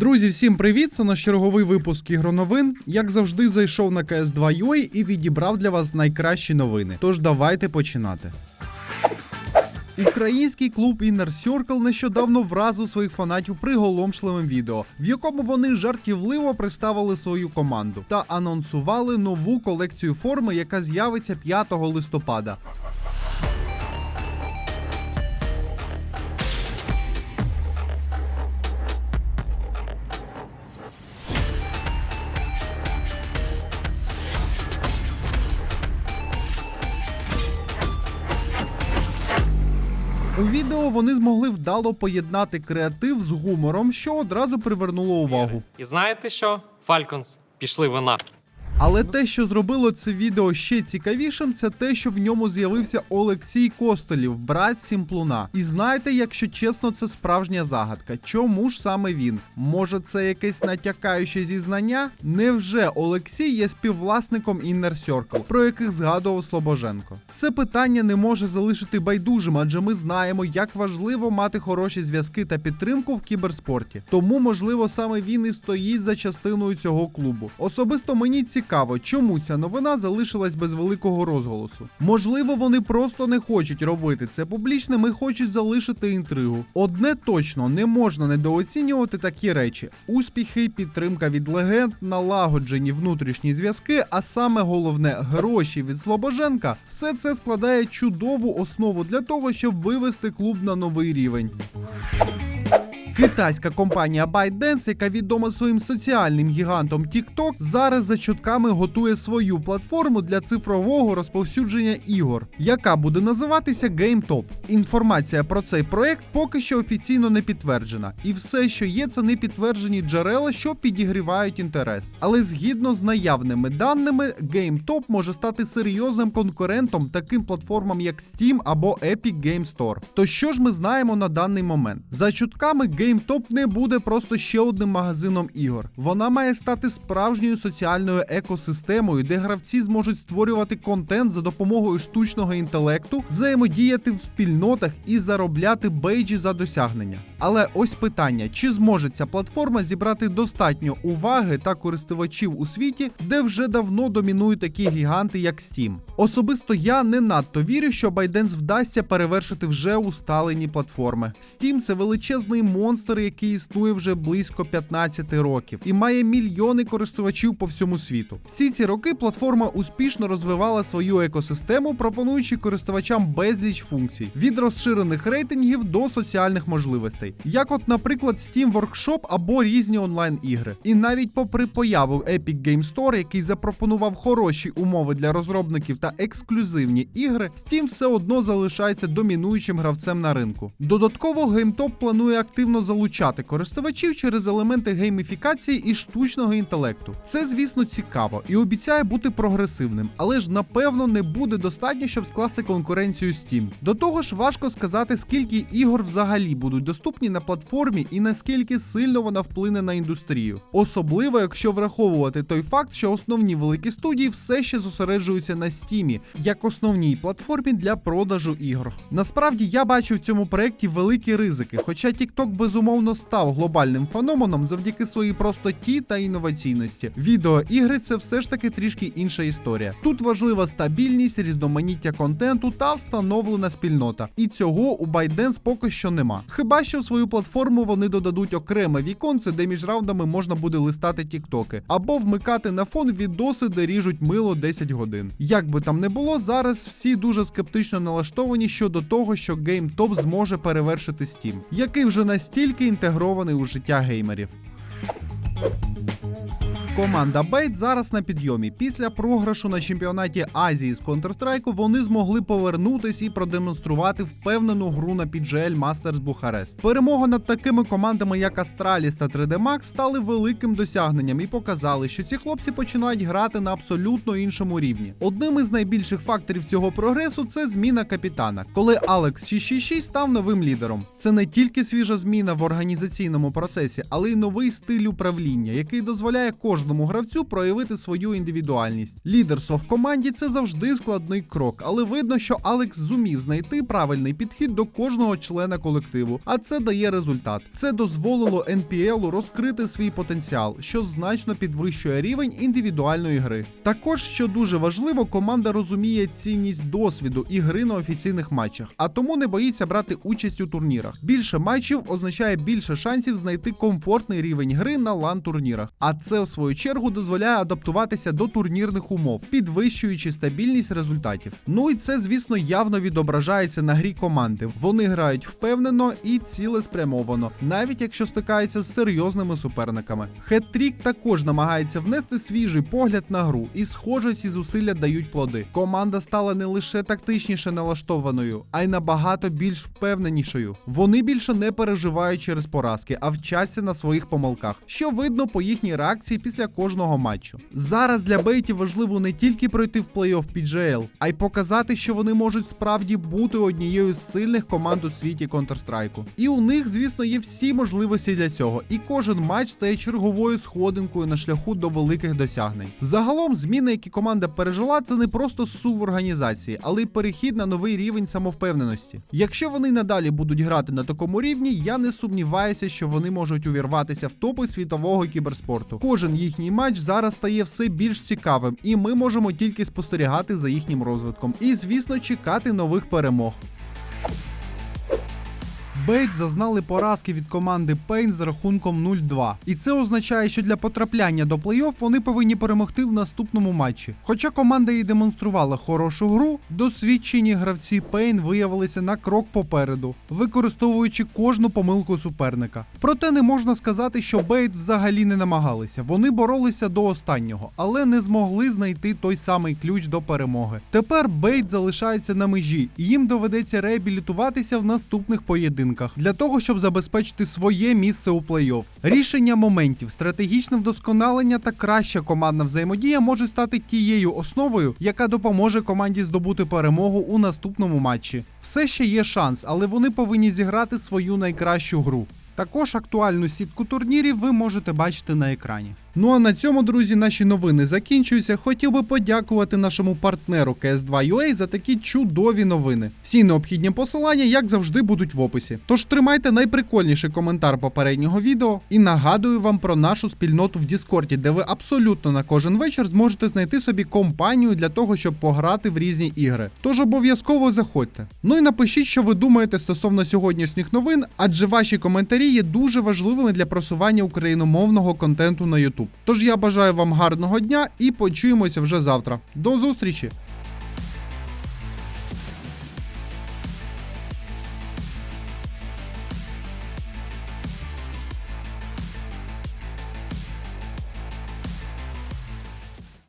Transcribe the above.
Друзі, всім привіт! Це наш черговий випуск ігроновин. Як завжди, зайшов на CS2.ua і відібрав для вас найкращі новини. Тож давайте починати. Український клуб Inner Circle нещодавно вразив своїх фанатів приголомшливим відео, в якому вони жартівливо представили свою команду та анонсували нову колекцію форми, яка з'явиться 5 листопада. У відео вони змогли вдало поєднати креатив з гумором, що одразу привернуло увагу. І знаєте що? Фальконс, пішли ви на. Але те, що зробило це відео ще цікавішим, це те, що в ньому з'явився Олексій Костолів, брат Сімплуна. І знаєте, якщо чесно, це справжня загадка. Чому ж саме він? Може, це якесь натякаюче зізнання? Невже Олексій є співвласником Inner Circle, про яких згадував Слобоженко? Це питання не може залишити байдужим, адже ми знаємо, як важливо мати хороші зв'язки та підтримку в кіберспорті. Тому, можливо, саме він і стоїть за частиною цього клубу. Особисто мені цікаво, чому ця новина залишилась без великого розголосу. Можливо, вони просто не хочуть робити це публічним і хочуть залишити інтригу. Одне точно не можна недооцінювати такі речі: успіхи, підтримка від легенд, налагоджені внутрішні зв'язки, а саме головне гроші від Слобоженка. Все це складає чудову основу для того, щоб вивести клуб на новий рівень. Китайська компанія ByteDance, яка відома своїм соціальним гігантом TikTok, зараз за чутками готує свою платформу для цифрового розповсюдження ігор, яка буде називатися GameTop. Інформація про цей проект поки що офіційно не підтверджена, і все, що є, це не підтверджені джерела, що підігрівають інтерес. Але згідно з наявними даними, GameTop може стати серйозним конкурентом таким платформам, як Steam або Epic Game Store. То що ж ми знаємо на даний момент? За чутками GameTop не буде просто ще одним магазином ігор. Вона має стати справжньою соціальною екосистемою, де гравці зможуть створювати контент за допомогою штучного інтелекту, взаємодіяти в спільнотах і заробляти бейджі за досягнення. Але ось питання: чи зможе ця платформа зібрати достатньо уваги та користувачів у світі, де вже давно домінують такі гіганти, як Steam? Особисто я не надто вірю, що ByteDance вдасться перевершити вже усталені платформи. Steam – це величезний монстр, який існує вже близько 15 років і має мільйони користувачів по всьому світу. Всі ці роки платформа успішно розвивала свою екосистему, пропонуючи користувачам безліч функцій від розширених рейтингів до соціальних можливостей, як, от, наприклад, Steam Workshop або різні онлайн-ігри. І навіть попри появу Epic Game Store, який запропонував хороші умови для розробників та ексклюзивні ігри, Steam все одно залишається домінуючим гравцем на ринку. Додатково GameTop планує активно залучати користувачів через елементи гейміфікації і штучного інтелекту. Це, звісно, цікаво і обіцяє бути прогресивним, але ж напевно не буде достатньо, щоб скласти конкуренцію Steam. До того ж, важко сказати, скільки ігор взагалі будуть доступні на платформі і наскільки сильно вона вплине на індустрію. Особливо, якщо враховувати той факт, що основні великі студії все ще зосереджуються на Steam, як основній платформі для продажу ігор. Насправді я бачу в цьому проєкті великі ризики, хоча TikTok безумовно став глобальним феноменом завдяки своїй простоті та інноваційності. Відеоігри це все ж таки трішки інша історія. Тут важлива стабільність, різноманіття контенту та встановлена спільнота. І цього у ByteDance поки що нема. Хіба що в свою платформу вони додадуть окреме віконце, де між раундами можна буде листати тіктоки, або вмикати на фон відоси, де ріжуть мило 10 годин. Як би там не було, зараз всі дуже скептично налаштовані щодо того, що GameTop зможе перевершити Steam, який вже настільки інтегрований у життя геймерів. Команда Бейт зараз на підйомі. Після програшу на чемпіонаті Азії з Counter-Strike вони змогли повернутись і продемонструвати впевнену гру на PGL Masters Бухарест. Перемога над такими командами, як Astralis та 3D Max, стали великим досягненням і показали, що ці хлопці починають грати на абсолютно іншому рівні. Одним із найбільших факторів цього прогресу це зміна капітана, коли Алекс 666 став новим лідером. Це не тільки свіжа зміна в організаційному процесі, але й новий стиль управління, який дозволяє кожному кожному гравцю проявити свою індивідуальність. Лідерство в команді це завжди складний крок, але видно, що Алекс зумів знайти правильний підхід до кожного члена колективу, а це дає результат. Це дозволило NPL розкрити свій потенціал, що значно підвищує рівень індивідуальної гри. Також, що дуже важливо, команда розуміє цінність досвіду і гри на офіційних матчах, а тому не боїться брати участь у турнірах. Більше матчів означає більше шансів знайти комфортний рівень гри на лан турнірах. А це в свою чергу дозволяє адаптуватися до турнірних умов, підвищуючи стабільність результатів. Ну і це, звісно, явно відображається на грі команди. Вони грають впевнено і цілеспрямовано, навіть якщо стикаються з серйозними суперниками. Хет-трік також намагається внести свіжий погляд на гру, і схоже, ці зусилля дають плоди. Команда стала не лише тактичніше налаштованою, а й набагато більш впевненішою. Вони більше не переживають через поразки, а вчаться на своїх помилках, що видно по їхній реакції після кожного матчу. Зараз для Бейті важливо не тільки пройти в плей-офф PGL, а й показати, що вони можуть справді бути однією з сильних команд у світі Counter-Strike. І у них, звісно, є всі можливості для цього, і кожен матч стає черговою сходинкою на шляху до великих досягнень. Загалом, зміни, які команда пережила, це не просто сув організації, але й перехід на новий рівень самовпевненості. Якщо вони надалі будуть грати на такому рівні, я не сумніваюся, що вони можуть увірватися в топи світового кіберспорту. Кожен їхній матч зараз стає все більш цікавим, і ми можемо тільки спостерігати за їхнім розвитком. І, звісно, чекати нових перемог. Бейт зазнали поразки від команди Pain з рахунком 0-2. І це означає, що для потрапляння до плей-офф вони повинні перемогти в наступному матчі. Хоча команда і демонструвала хорошу гру, досвідчені гравці Pain виявилися на крок попереду, використовуючи кожну помилку суперника. Проте не можна сказати, що Бейт взагалі не намагалися. Вони боролися до останнього, але не змогли знайти той самий ключ до перемоги. Тепер Бейт залишається на межі, і їм доведеться реабілітуватися в наступних поєдинках для того, щоб забезпечити своє місце у плей-офф. Рішення моментів, стратегічне вдосконалення та краща командна взаємодія може стати тією основою, яка допоможе команді здобути перемогу у наступному матчі. Все ще є шанс, але вони повинні зіграти свою найкращу гру. Також актуальну сітку турнірів ви можете бачити на екрані. Ну а на цьому, друзі, наші новини закінчуються. Хотів би подякувати нашому партнеру CS2UA за такі чудові новини. Всі необхідні посилання, як завжди, будуть в описі. Тож тримайте найприкольніший коментар попереднього відео і нагадую вам про нашу спільноту в Діскорді, де ви абсолютно на кожен вечір зможете знайти собі компанію для того, щоб пограти в різні ігри. Тож обов'язково заходьте. Ну і напишіть, що ви думаєте стосовно сьогоднішніх новин, адже ваші коментарі є дуже важливими для просування україномовного контенту на YouTube. Тож я бажаю вам гарного дня і почуємося вже завтра. До зустрічі!